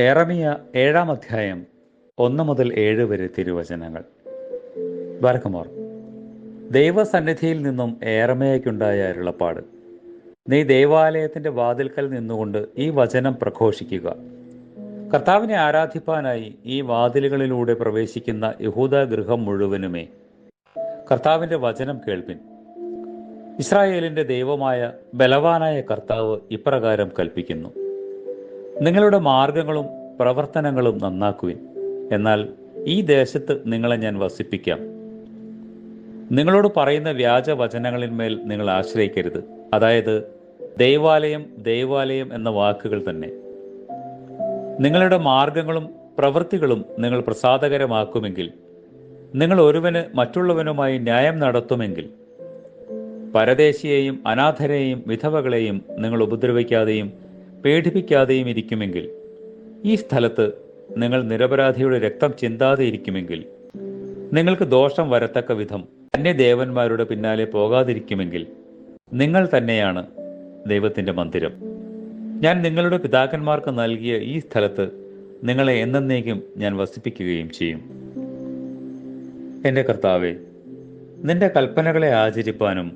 ഏറമിയ ഏഴാം അധ്യായം ഒന്ന് മുതൽ ഏഴ് വരെ തിരുവചനങ്ങൾ. വരക്കുമോർ ദൈവസന്നിധിയിൽ നിന്നും ഏറമയ്ക്കുണ്ടായ അരുളപ്പാട്. നീ ദേവാലയത്തിന്റെ വാതിൽക്കൽ നിന്നുകൊണ്ട് ഈ വചനം പ്രഘോഷിക്കുക. കർത്താവിനെ ആരാധിപ്പാനായി ഈ വാതിലുകളിലൂടെ പ്രവേശിക്കുന്ന യഹൂദ ഗൃഹം മുഴുവനുമേ കർത്താവിന്റെ വചനം കേൾപ്പിൻ. ഇസ്രായേലിന്റെ ദൈവമായ ബലവാനായ കർത്താവ് ഇപ്രകാരം കൽപ്പിക്കുന്നു. നിങ്ങളുടെ മാർഗങ്ങളും പ്രവർത്തനങ്ങളും നന്നാക്കുവിൻ. എന്നാൽ ഈ ദേശത്ത് നിങ്ങളെ ഞാൻ വസിപ്പിക്കാം. നിങ്ങളോട് പറയുന്ന വ്യാജ വചനങ്ങളിന്മേൽ നിങ്ങൾ ആശ്രയിക്കരുത്. അതായത് ദൈവാലയം ദൈവാലയം എന്ന വാക്കുകൾ തന്നെ. നിങ്ങളുടെ മാർഗങ്ങളും പ്രവൃത്തികളും നിങ്ങൾ പ്രസാദകരമാക്കുമെങ്കിൽ നിങ്ങൾ ഒരുവന് മറ്റുള്ളവനുമായി ന്യായം നടത്തുമെങ്കിൽ പരദേശിയെയും അനാഥരെയും വിധവകളെയും നിങ്ങൾ ഉപദ്രവിക്കാതെയും പേടിപ്പിക്കാതെയും ഇരിക്കുമെങ്കിൽ ഈ സ്ഥലത്ത് നിങ്ങൾ നിരപരാധിയുടെ രക്തം ചിന്താതെ ഇരിക്കുമെങ്കിൽ നിങ്ങൾക്ക് ദോഷം വരത്തക്ക വിധം അന്യദേവന്മാരുടെ പിന്നാലെ പോകാതിരിക്കുമെങ്കിൽ നിങ്ങൾ തന്നെയാണ് ദൈവത്തിന്റെ മന്ദിരം. ഞാൻ നിങ്ങളുടെ പിതാക്കന്മാർക്ക് നൽകിയ ഈ സ്ഥലത്ത് നിങ്ങളെ എന്നേക്കും ഞാൻ വസിപ്പിക്കുകയും ചെയ്യും. എന്റെ കർത്താവെ നിന്റെ കൽപ്പനകളെ ആചരിപ്പാനും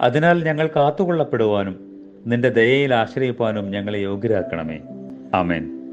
അതിനാൽ ഞങ്ങൾ കാത്തുകൊള്ളപ്പെടുവാനും നിന്റെ ദയയിൽ ആശ്രയിപ്പാനും ഞങ്ങളെ യോഗ്യരാക്കണമേ. ആമേൻ.